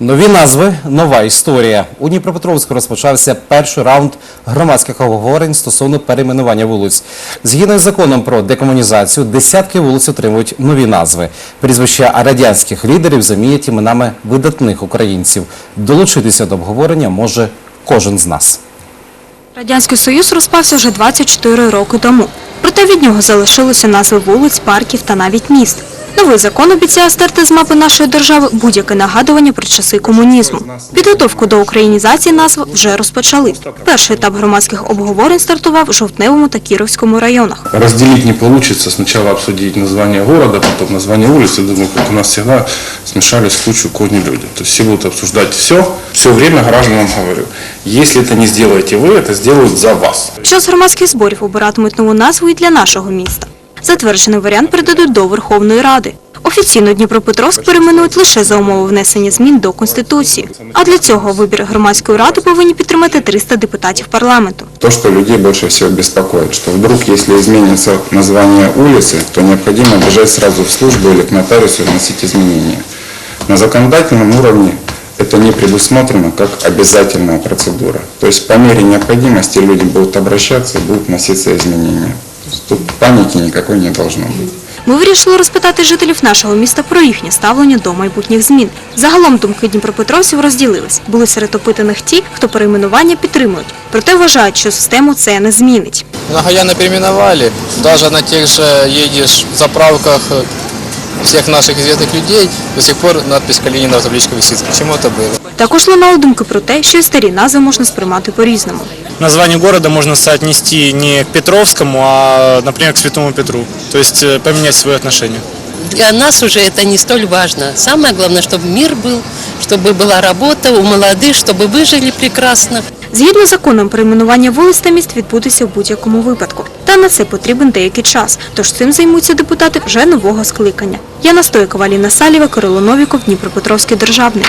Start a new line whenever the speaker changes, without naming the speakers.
Нові назви, нова історія. У Дніпропетровську розпочався перший раунд громадських обговорень стосовно перейменування вулиць. Згідно з законом про декомунізацію, десятки вулиць отримують нові назви. Прізвища радянських лідерів замінять іменами видатних українців. Долучитися до обговорення може кожен з нас.
Радянський Союз розпався вже 24 роки тому. Проте від нього залишилися назви вулиць, парків та навіть міст. Новий закон обіцяє стерти з мапи нашої держави будь-яке нагадування про часи комунізму. Підготовку до українізації назв вже розпочали. Перший етап громадських обговорень стартував в Жовтневому та Кіровському районах.
Разделить не получится. Сначала обсудить название города, потом название улицы. Думаю, как у нас всегда смешались в кучу корни люди. То есть все будут обсуждать все. Все время гражданам говорю, если это не сделаете вы, это сделают за вас.
Під час громадських зборів обиратимуть нову назву і для нашого міста. Затверджений варіант передадуть до Верховної Ради. Офіційно Дніпропетровськ перейменують лише за умови внесення змін до Конституції. А для цього вибір громадської ради повинні підтримати 300 депутатів парламенту.
То, что людей больше всего беспокоит, что вдруг, если изменится название улицы, то необходимо бежать сразу в службу или к нотариусу и вносить изменения. На законодательном уровне это не предусмотрено как обязательная процедура. То по мере необходимости люди будут обращаться и будут вноситься. Тут паники ніякої не повинно бути.
Ми вирішили розпитати жителів нашого міста про їхнє ставлення до майбутніх змін. Загалом думки дніпропетровців розділились. Були серед опитаних ті, хто перейменування підтримують. Проте вважають, що систему це не змінить.
Многоянно перейменували, Даже на тих же їдеш заправках всех наших известных людей, до сих пор надпись Калинина в табличке висит. Почему это было?
Також лунали думки про те, що і старі назви можна сприймати по-різному.
название города можно соотнести не к Петровскому, а, например, к Святому Петру. То есть э, поменять свое отношение.
Для нас уже это не столь важно. Самое главное, чтобы мир был, чтобы была работа у молодых, чтобы выжили прекрасно.
Згідно законом, перейменування вулиць та міст відбудеться в будь-якому випадку. Та на це потрібен деякий час, тож цим займуться депутати вже нового скликання. Яна Стойкова, Ліна Салєва, Кирило Новіков, Дніпропетровський державний.